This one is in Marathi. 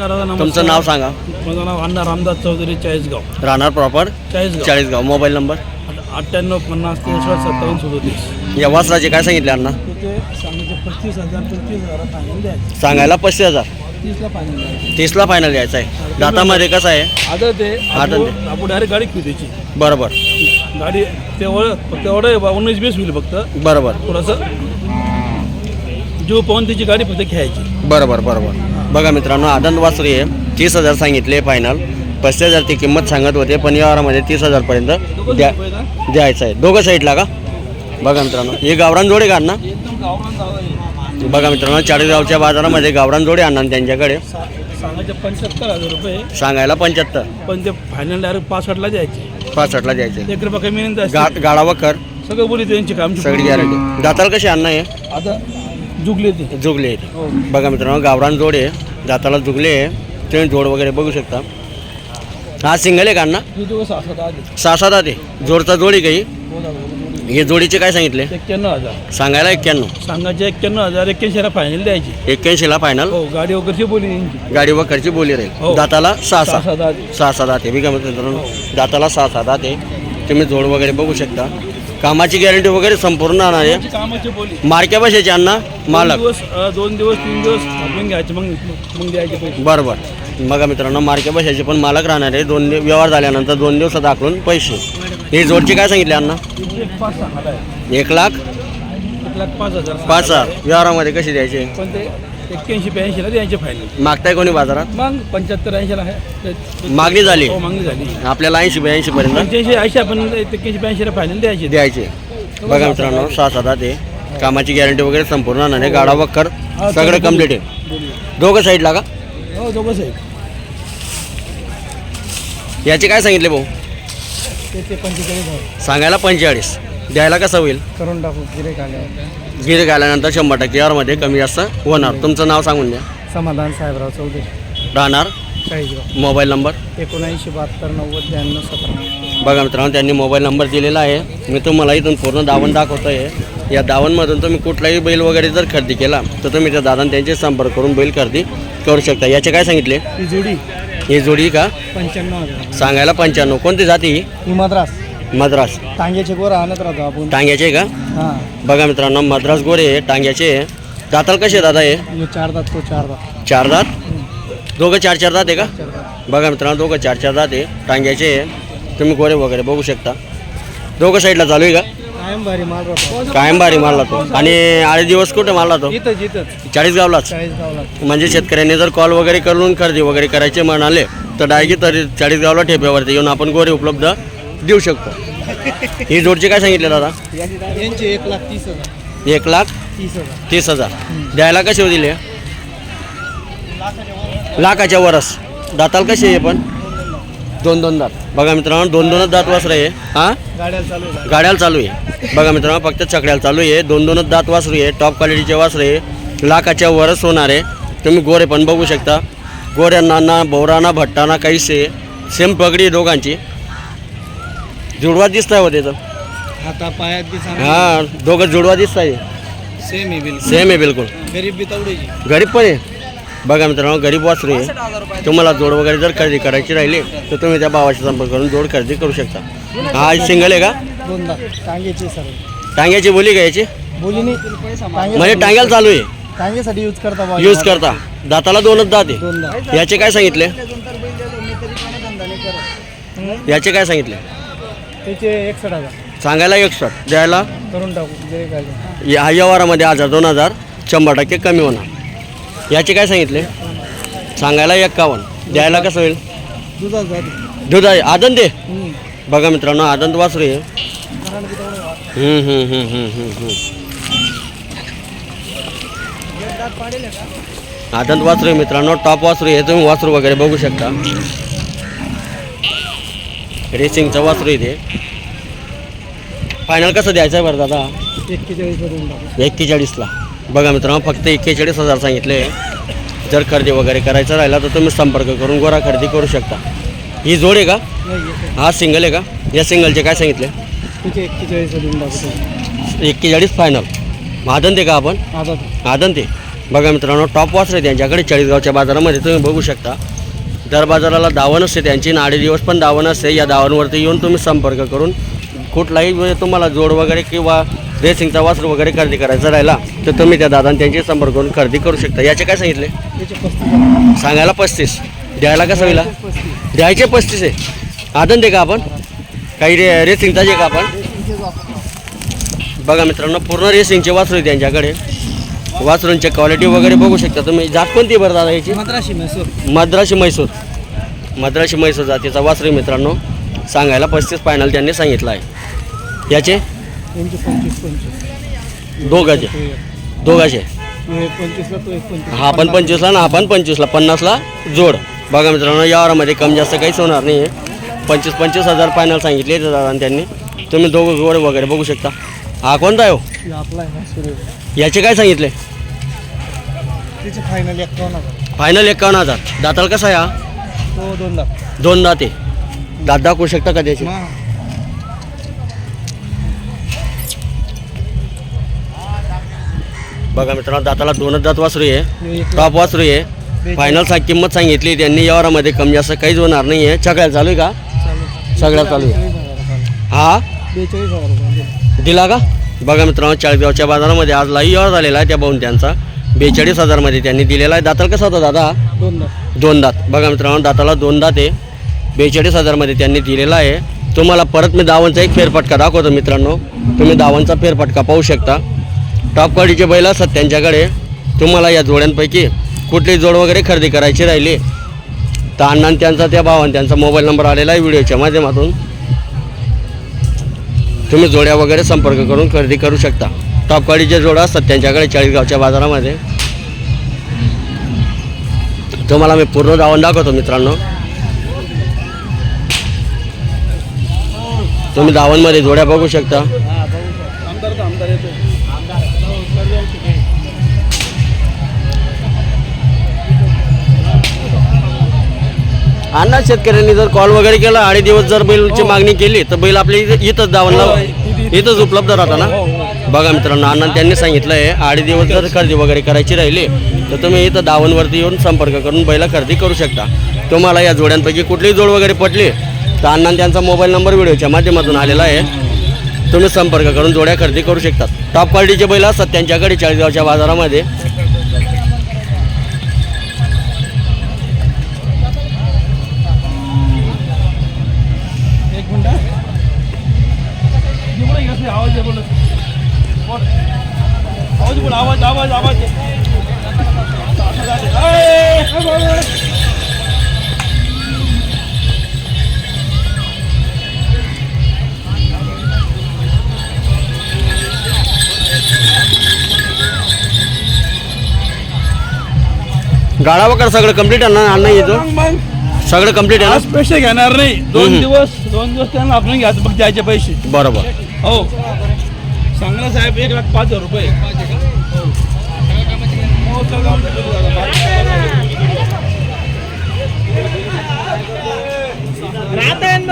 नमस्कार. तुमचं नाव सांगा. माझं नाव अण्णा रामदास चौधरी चाळीसगाव. राहणार proper Chalisgaon. Chalisgaon. Mobile number? अठ्ठ्याण्णव पन्नास त्रेसष्ट सत्तावन्न सदोतीस. या वासराचे काय सांगितले अण्णा? पस्तीस हजार पस्तीस हजार सांगायला पस्तीस हजार. तीसला तीसला फायनल द्यायचा आहे. दातामध्ये कसं आहे? आता ते आदत आपण आपण डायरेक्ट गाडी घेऊ त्याची बरोबर. गाडी तेवढं फक्त एवढं आहे बा, उन्नीस बीस होईल फक्त. बरोबर. थोडंसं. जीव पाहून त्याची गाडी फक्त घ्यायची. बरोबर बरोबर. बघा मित्रांनो आनंद वासरी आहे तीस हजार सांगितले फायनल पस्तीस हजार ती किंमत सांगत होते पण या वारामध्ये तीस हजारपर्यंत द्या द्यायचं आहे. दोघं साईडला का? बघा मित्रांनो हे गावरान जोडे का ना. बघा मित्रांनो चाळीसगावच्या बाजारामध्ये गावरान जोडे आणणार त्यांच्याकडे. पंच्याहत्तर हजार रुपये. सांगायला पंच्याहत्तर. पण ते फायनल डायरेक्ट पासष्टला द्यायचे. पासष्टला द्यायचे. एक रुपया कमी नाही गा जास्त. गाळा वखर सगळं बोली त्यांची काम. सगळी गॅरंटी दाताला कशी आणणं आहे आता जुगले ते. जुगले आहे ते. हो. बघा मित्रांनो गावरान जोड आहे. दाताला जुगले आहे. तुम्ही जोड वगैरे बघू शकता. हा सिंगल आहे का अण्णा? हे दिवस असं आधी सहा सात आहे जोडचा जोडी काही बोला बोला. हे जोडीचे काय सांगितले? एक्क्याण्णव हजार. सांगायला एक्क्याण्णव. सांगायचे एक्क्याण्णव हजार एक्क्याऐंशीला फायनल द्यायची. एक्क्याऐंशीला फायनल हो गाडी वगैरेची बोली त्यांची गाडी वखरची बोली राहील हो. दाताला सहा सहा सहा सात आधी सहा सात आहे. बिगा मित्रांनो दाताला सहा सात आहे. तुम्ही जोड वगैरे बघू शकता. कामाची गॅरंटी वगैरे संपूर्ण आणणार आहे. त्यांची कामाची बोली. मार्क्या बसायचे अण्णा? मालक. दिवस अं, दोन दिवस तीन दिवस थांबून घ्यायचे मग मग द्यायचे पैसे. बरोबर बघा मित्रांनो मार्के बसायचे पण मालक राहणार आहे. दोन दिव- व्यवहार झाल्यानंतर दोन दिवसात आकलून पैसे. हे जोडचे काय सांगितले अण्णा? एक पाच सहा आहे एक लाख? एक लाख पाच हजार. पाच हजार व्यवहारामध्ये कसे द्यायचे? पण ते एक्क्याऐंशी ब्याऐंशीला द्यायचे फायनल मागताय कोणी बाजारात? मग पंच्याहत्तर ऐंशीला आहे. ते- मागणी झाली. हो मागणी झाली. आपल्याला ऐंशी ब्याऐंशी पर्यंत. पंच्याऐंशी ऐंशी आपण एक्क्याऐंशी ब्याऐंशीला फायनल द्यायचे. द्यायचे. बघा मित्रांनो सहा सात ते कामाची गॅरंटी वगैरे संपूर्ण आहे. गाडा वक्कर सगळं कंप्लीट आहे. दोघं साईडला का? हो दोघंच आहे याचे काय सांगितले भाऊ? ते ते पंचेचाळीस आहे. सांगायला पंचेचाळीस. द्यायला कसं होईल? करून टाकू गिरे आले गिर आल्यानंतर शंभर टक्के यावरमध्ये कमी जास्त होणार. तुमचं नाव सांगून द्या. समाधान साहेबराव चौधरी. राहणार? Chalisgaon mobile number? एकोणऐंशी बहात्तर नव्वद ब्याण्णव सतरा. बघा मित्रांनो त्यांनी मोबाईल नंबर दिलेला आहे. मी तुम्हाला इथून पूर्ण दावण दाखवतो आहे या दावणमधून तुम्ही कुठलाही बैल वगैरे जर खरेदी केला तर तुम्ही त्या दादा त्यांचे संपर्क करून बैल खरेदी करू शकता. याचे काय सांगितले? ही जोडी. ही जोडी का? पंच्याण्णव हजार. सांगायला पंच्याण्णव. कोणती जाती ही? ही मद्रास. मद्रास. टांग्याचे गोरा आणत राहतो आपण. टांग्याचे का? हां. बघा मित्रांनो मद्रास गोरे आहे, टांग्याचे आहे. दाताल कसे दादा हे? हे चार दात तो चार दात. चार दात? दोघं चार चार दात आहे का? चार दात. बघा मित्रांनो दोघं चार चार दात आहे. टांग्याचे आहे तुम्ही गोरे वगैरे बघू शकता. दोघं साईडला चालू आहे का? कायम भारी माल राहतो. कायम बारी मारला तो आणि आळे दिवस कुठे मारला तो इथंच चाळीस गावलाच. चाळीस गावला म्हणजे शेतकऱ्यांनी जर कॉल वगैरे करून खरेदी वगैरे करायचे म्हणाले तर डायरेक्ट तरी चाळीस गावला ठेप्यावरती येऊन आपण गोरे उपलब्ध देऊ शकतो. ही जोडचे काय सांगितले दादा? यांचे एक लाख तीस हजार. एक लाख तीस हजार. तीस हजार. द्यायला कसे दिले लाखाच्या वरस दाताल कसे आहे पण? दोन दोन दात. बघा मित्रांनो दोन दोनच दात वासर आहे. हां? गाड्या चालू आहे गाड्याला चालू आहे. बघा मित्रांनो फक्त चकड्याला चालू आहे. दोन दोनच दात वासरू आहे. टॉप क्वालिटीचे वासरू आहे. लाखाच्या वरच होणार आहे. तुम्ही गोरे पण बघू शकता. गोऱ्यांना ना बोराना भट्टाना काहीच आहे. सेम पगडी आहे दोघांची. जुडवा दिसत आहे हो त्याचं. हाता पायात बी हां दोघं जुडवा दिसत आहे. सेम आहे बिलकुल. सेम आहे बिलकुल. गरीब बी तेवढीची गरीब पण आहे. बघा मित्रांनो गरीब वासरू आहे. तुम्हाला जोड वगैरे जर खरेदी करायची राहिली तर तुम्ही त्या भावाशी संपर्क करून जोड खरेदी करू शकता. हा सिंगल आहे का? टांग्याचे सर टांग्याची बोली घ्यायची बोली नाही. म्हणजे टांग्याला चालू आहे. टांग्यासाठी यूज करता बा यूज करता. दाताला दोनच दात आहे. याचे काय सांगितले? याचे काय सांगितले? त्याचे एकसठ हजार. सांगायला एकसठ. द्यायला? करून टाकू. या व्यवहारामध्ये हजार दोन हजार शंभर टक्के कमी होणार. याचे काय सांगितले? सांगायला एक्कावन्न. द्यायला कसं होईल? दुधाच. जाते दूध आहे आदंत आहे बघा मित्रांनो आदंत वासरू आहे. हम्म, हम्म, हम्म, हम्म, हम्म, हम्म. आदंत वासरू आहे मित्रांनो टॉप वासरू आहे. तुम्ही वासरू वगैरे बघू शकता. रेसिंगचं वासरू ते फायनल कसं द्यायचं आहे बरं दादा? टाकू एक्केचाळीसला. बघा मित्रांनो फक्त एक्केचाळीस हजार सांगितले. जर खरेदी वगैरे करायचं राहिला तर तुम्ही संपर्क करून गोरा खरेदी करू शकता. ही जोड आहे का? नाही हा सिंगल आहे का? या सिंगलचे काय सांगितले? एक्केचाळीस देऊन टाकू एक्केचाळीस फायनल आदंत आहे का आपण? आता आदंत आहे. बघा मित्रांनो टॉप वासर आहे त्यांच्याकडे. चाळीसगावच्या बाजारामध्ये तुम्ही बघू शकता. दर बाजाराला दावण असते त्यांची नाडे दिवस पण दावण असते. या दावणवरती येऊन तुम्ही संपर्क करून कुठलाही वेळ तुम्हाला जोड वगैरे किंवा रेसिंगचा वासर वगैरे खरेदी करायचा राहिला तर तुम्ही त्या दादा त्यांची संपर्क करून खरेदी करू शकता. याचे काय सांगितले? सांगायला पस्तीस. द्यायला कसं होईल? द्यायचे पस्तीस आहे. आदन दे का आपण? काही रे रेसिंगचा जे का आपण? बघा मित्रांनो पूर्ण रेसिंगचे वासरू आहे त्यांच्याकडे. वासरूंची क्वालिटी वगैरे बघू शकता तुम्ही. जात कोणती बरं दादा याची मद्राशी मैसूर. मद्राशी म्हैसूर मद्राशी म्हैसूर जातीचा वासरू मित्रांनो. सांगायला पस्तीस फायनल त्यांनी सांगितलं आहे. याचे? दोघाचे. दोघाचे. हा पण पंचवीसला ना हा पण पंचवीसला. पन्नासला जोड. बघा मित्रांनो या वारामध्ये कमी जास्त काहीच होणार नाही आहे पंचवीस पंचवीस हजार फायनल सांगितले दादा त्यांनी. तुम्ही दोघं गोड वगैरे बघू शकता. हा कोणता आहे हो आपला आहे ना सुरेश. याचे काय सांगितले? त्याचे फायनल एकावन्न हजार. फायनल एकावन्न हजार. दाताल कसा आहे हा? तो दोन लाख दोन दाते. दात दाखवू शकता का त्याचे? मग बघा मित्रांनो दाताला दोनच दात वासरू आहे. एक लाख टॉप वासरू आहे. फायनल सा किंमत सांगितली त्यांनी. या वारामध्ये कमी जास्त काहीच होणार नाही आहे चकळ्या चालू आहे का? सगळ्या चालू आहे. हजार. हा? बेचाळीस हजार रुपये दिला का? बघा मित्रांनो चाळीसगावच्या बाजारामध्ये आज लाईव्ह व्यवहार झालेला आहे त्या भाऊन त्यांचा बेचाळीस हजारमध्ये त्यांनी दिलेला आहे. दाताल कसा होता दादा? दोन दात. बघा मित्रांनो दाताला दोन दात आहे. बेचाळीस हजारमध्ये त्यांनी दिलेला आहे. तुम्हाला परत मी दावणचा एक फेरफटका दाखवतो मित्रांनो. तुम्ही दावणचा फेरफटका पाहू शकता. टॉप क्वालिटीचे बैल असतात त्यांच्याकडे. तुम्हाला या जोड्यांपैकी कुठली जोड वगैरे खरेदी करायची राहिली तर अण्णांनी त्यांचा त्या भावाने त्यांचा मोबाईल नंबर आलेला आहे व्हिडिओच्या माध्यमातून. तुम्ही जोड्या वगैरे संपर्क करून खरेदी करू शकता. टॉप क्वालिटीचे जोडं असतात त्यांच्याकडे चाळीसगावच्या बाजारामध्ये. तुम्हाला मी पूर्ण धावून दाखवतो मित्रांनो. तुम्ही धावणमध्ये जोड्या बघू शकता. अण्णा शेतकऱ्यांनी जर कॉल वगैरे केला आणि दिवस जर बैलची मागणी केली तर बैल आपल्या इथं इथंच धावणला इथंच उपलब्ध राहता ना? बघा मित्रांनो अण्णा त्यांनी सांगितलं आहे आडी दिवस जर खरेदी वगैरे करायची राहिली तर तुम्ही इथं दावणवरती येऊन संपर्क करून बैला खरेदी करू शकता. तुम्हाला या जोड्यांपैकी कुठलीही जोड वगैरे पटली तर अण्णा त्यांचा मोबाईल नंबर व्हिडिओच्या माध्यमातून आलेला आहे. तुम्ही संपर्क करून जोड्या खरेदी करू शकतात टॉप क्वालिटीचे बैल असतात त्यांच्याकडे चाळीसगावच्या बाजारामध्ये. आवाज बोल आवाज आवाज आवाज. गाडा वगैरे सगळं कंप्लीट आहे ना? अण्णा येतो. सगळं कंप्लीट आहे पैसे घेणार नाही. दोन. दिवस दोन दिवस त्यांना आपण घ्यायचं मग द्यायचे पैसे. बरोबर. हो. सांगला साहेब एक लाख पाच हजार रुपये. রাতেন